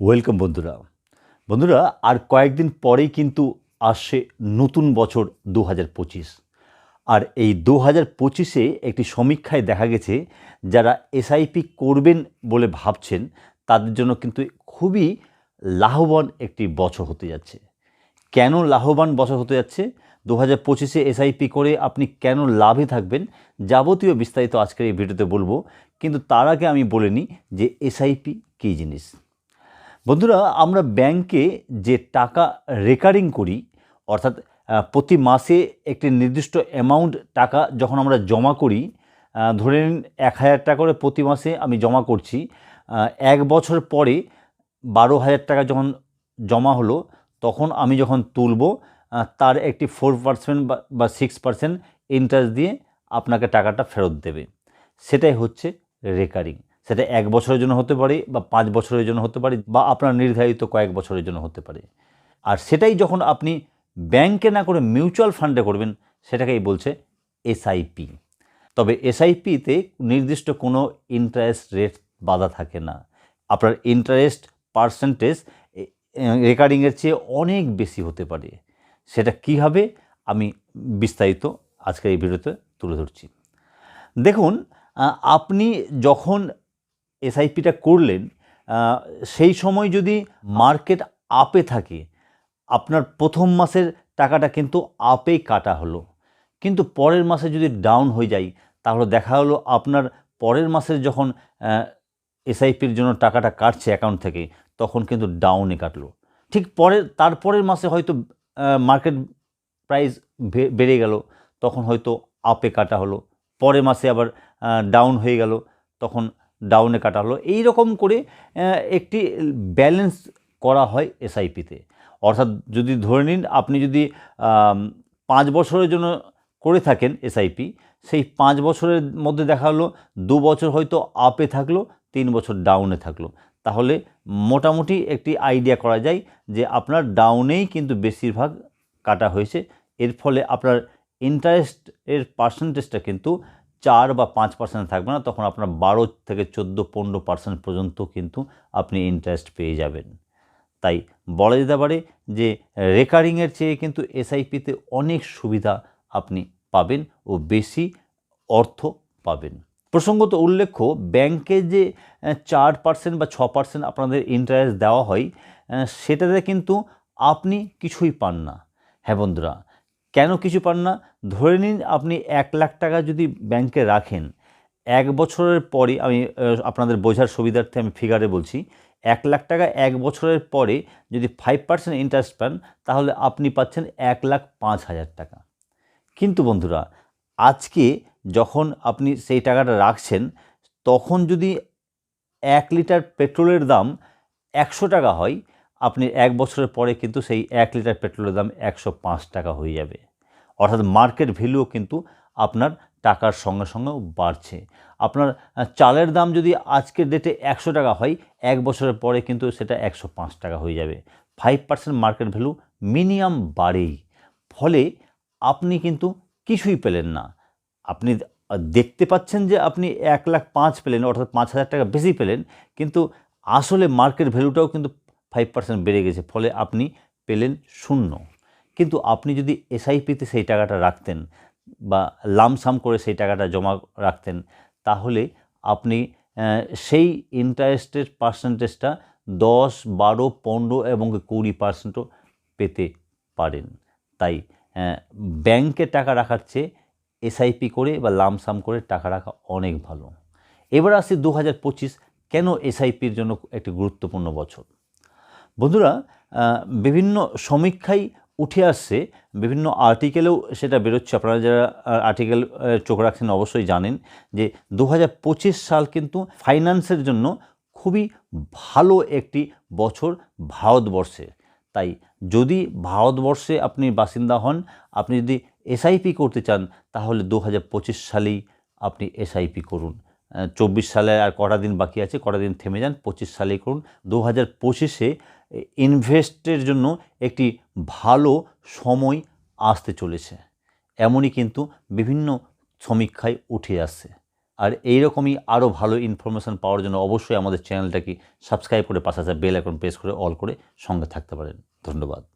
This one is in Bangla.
ওয়েলকাম বন্ধুরা। বন্ধুরা, আর কয়েকদিন পরেই কিন্তু আসছে নতুন বছর দু পঁচিশ। আর এই দু হাজার পঁচিশে একটি সমীক্ষায় দেখা গেছে, যারা এসআইপি করবেন বলে ভাবছেন, তাদের জন্য কিন্তু খুবই লাভবান একটি বছর হতে যাচ্ছে। কেন লাভবান বছর হতে যাচ্ছে? দু হাজার পঁচিশে এসআইপি করে আপনি কেন লাভে থাকবেন? যাবতীয় বিস্তারিত আজকের এই ভিডিওতে বলব। কিন্তু তার আগে আমি বলে নিই যে এসআইপি কী জিনিস? বন্ধুরা, আমরা ব্যাংকে যে টাকা রেকারিং করি, অর্থাৎ প্রতি মাসে একটি নির্দিষ্ট অ্যামাউন্ট টাকা যখন আমরা জমা করি ধরে নিন এক হাজার টাকা করে প্রতি মাসে আমি জমা করছি এক বছর পরে বারো হাজার টাকা যখন জমা হলো, তখন আমি যখন তুলব তার একটি ফোর পার্সেন্ট বা সিক্স পার্সেন্ট ইন্টারেস্ট দিয়ে আপনাকে টাকাটা ফেরত দেবে। সেটাই হচ্ছে রেকারিং। সেটা এক বছরের জন্য হতে পারে বা পাঁচ বছরের জন্য হতে পারে বা আপনার নির্ধারিত কয়েক বছরের জন্য হতে পারে। আর সেটাই যখন আপনি ব্যাংকে না করে মিউচুয়াল ফান্ডে করবেন, সেটাকেই বলছে এসআইপি। তবে এসআইপিতে নির্দিষ্ট কোনো ইন্টারেস্ট রেট বাধা থাকে না। আপনার ইন্টারেস্ট পার্সেন্টেজ রেকারিংয়ের চেয়ে অনেক বেশি হতে পারে। সেটা কী হবে? আমি বিস্তারিত আজকের এই ভিডিওতে তুলে ধরছি। দেখুন আপনি যখন এসআইপিটা করলেন সেই সময় যদি মার্কেট আপে থাকে, আপনার প্রথম মাসের টাকাটা কিন্তু আপেই কাটা হলো। কিন্তু পরের মাসে যদি ডাউন হয়ে যায়, তাহলে দেখা হলো আপনার পরের মাসের যখন এসআইপির জন্য টাকাটা কাটছে অ্যাকাউন্ট থেকে, তখন কিন্তু ডাউনে কাটলো। ঠিক পরের তারপরের মাসে হয়তো মার্কেট প্রাইস বেড়ে গেল, তখন হয়তো আপে কাটা হলো। পরের মাসে আবার ডাউন হয়ে গেল, তখন ডাউনে কাটা হলো এই রকম করে একটি ব্যালেন্স করা হয় এসআইপিতে। অর্থাৎ যদি ধরে নিন, আপনি যদি পাঁচ বছরের জন্য করে থাকেন এসআইপি, সেই পাঁচ বছরের মধ্যে দেখা হলো, দু বছর হয়তো আপে থাকল, তিন বছর ডাউনে থাকল। তাহলে মোটামুটি একটি আইডিয়া করা যায় যে আপনার ডাউনেই কিন্তু বেশিরভাগ কাটা হয়েছে। এর ফলে আপনার ইন্টারেস্ট এর পার্সেন্টেজটা কিন্তু চার বা পাঁচ পার্সেন্ট থাকবে না, তখন আপনার বারো থেকে চোদ্দ, পনেরো পার্সেন্ট পর্যন্ত কিন্তু আপনি ইন্টারেস্ট পেয়ে যাবেন। তাই বলা যেতে পারে যে রেকারিংয়ের চেয়ে কিন্তু এসআইপিতে অনেক সুবিধা আপনি পাবেন ও বেশি অর্থ পাবেন। প্রসঙ্গত উল্লেখ্য ব্যাংকে যে চার পার্সেন্ট বা ছ পার্সেন্ট আপনাদের ইন্টারেস্ট দেওয়া হয় সেটাতে কিন্তু আপনি কিছুই পান না। হ্যাঁ বন্ধুরা কেন কিছু পান না? ধরে নিন আপনি এক লাখ টাকা যদি ব্যাংকে রাখেন, এক বছরের পরে আমি আপনাদের বোঝার সুবিধার্থে আমি ফিগারে বলছি, এক লাখ টাকা এক বছরের পরে যদি ফাইভ পার্সেন্ট ইন্টারেস্ট পান, তাহলে আপনি পাচ্ছেন এক লাখ পাঁচ হাজার টাকা। কিন্তু বন্ধুরা, আজকে যখন আপনি সেই টাকাটা রাখছেন, তখন যদি এক লিটার পেট্রোলের দাম একশো টাকা হয়, আপনি এক বছরের পরে কিন্তু সেই এক লিটার পেট্রোলের দাম একশো পাঁচ টাকা হয়ে যাবে। অর্থাৎ মার্কেট ভ্যালুও কিন্তু আপনার টাকার সঙ্গে সঙ্গেও বাড়ছে। আপনার চালের দাম যদি আজকের ডেটে একশো টাকা হয়, এক বছরের পরে কিন্তু সেটা একশো পাঁচ টাকা হয়ে যাবে। Five percent market value minimum বাড়েই। ফলে আপনি কিন্তু কিছুই পেলেন না। আপনি দেখতে পাচ্ছেন যে আপনি এক লাখ পাঁচ পেলেন, অর্থাৎ পাঁচ হাজার টাকা বেশি পেলেন, কিন্তু আসলে মার্কেট ভ্যালুটাও কিন্তু ফাইভ পার্সেন্ট বেড়ে গেছে, ফলে আপনি পেলেন শূন্য। কিন্তু আপনি যদি এসআইপিতে সেই টাকাটা রাখতেন বা লামসাম করে সেই টাকাটা জমা রাখতেন, তাহলে আপনি সেই ইন্টারেস্টের পার্সেন্টেজটা দশ, বারো, পনেরো এবং কুড়ি পার্সেন্টও পেতে পারেন। তাই ব্যাংকে টাকা রাখার চেয়ে এসআইপি করে বা লামসাম করে টাকা রাখা অনেক ভালো। এবার আসি দু পঁচিশ, কেন এসআইপির জন্য একটি গুরুত্বপূর্ণ বছর? বন্ধুরা বিভিন্ন সমীক্ষায় উঠে আসছে, বিভিন্ন আর্টিকেলেও সেটা বেরোচ্ছে। আপনারা যারা আর্টিকেল চোখ রাখছেন অবশ্যই জানেন যে দু হাজার পঁচিশ সাল কিন্তু ফাইন্যান্সের জন্য খুবই ভালো একটি বছর ভারতবর্ষে। তাই যদি ভারতবর্ষে আপনি বাসিন্দা হন, আপনি যদি এসআইপি করতে চান, তাহলে দু হাজার পঁচিশ সালেই আপনি এসআইপি করুন। চব্বিশ সালে আর কটা দিন বাকি আছে, কটা দিন থেমে যান, পঁচিশ সালেই করুন। দু হাজার পঁচিশে ইনভেস্টের জন্য একটি ভালো সময় আসতে চলেছে। এমনই কিন্তু বিভিন্ন সমীক্ষায় উঠে আসছে। আর এই রকমই আরও ভালো ইনফরমেশান পাওয়ার জন্য অবশ্যই আমাদের চ্যানেলটাকে সাবস্ক্রাইব করে পাশাপাশি বেল এখন প্রেস করে অল করে সঙ্গে থাকতে পারেন। ধন্যবাদ।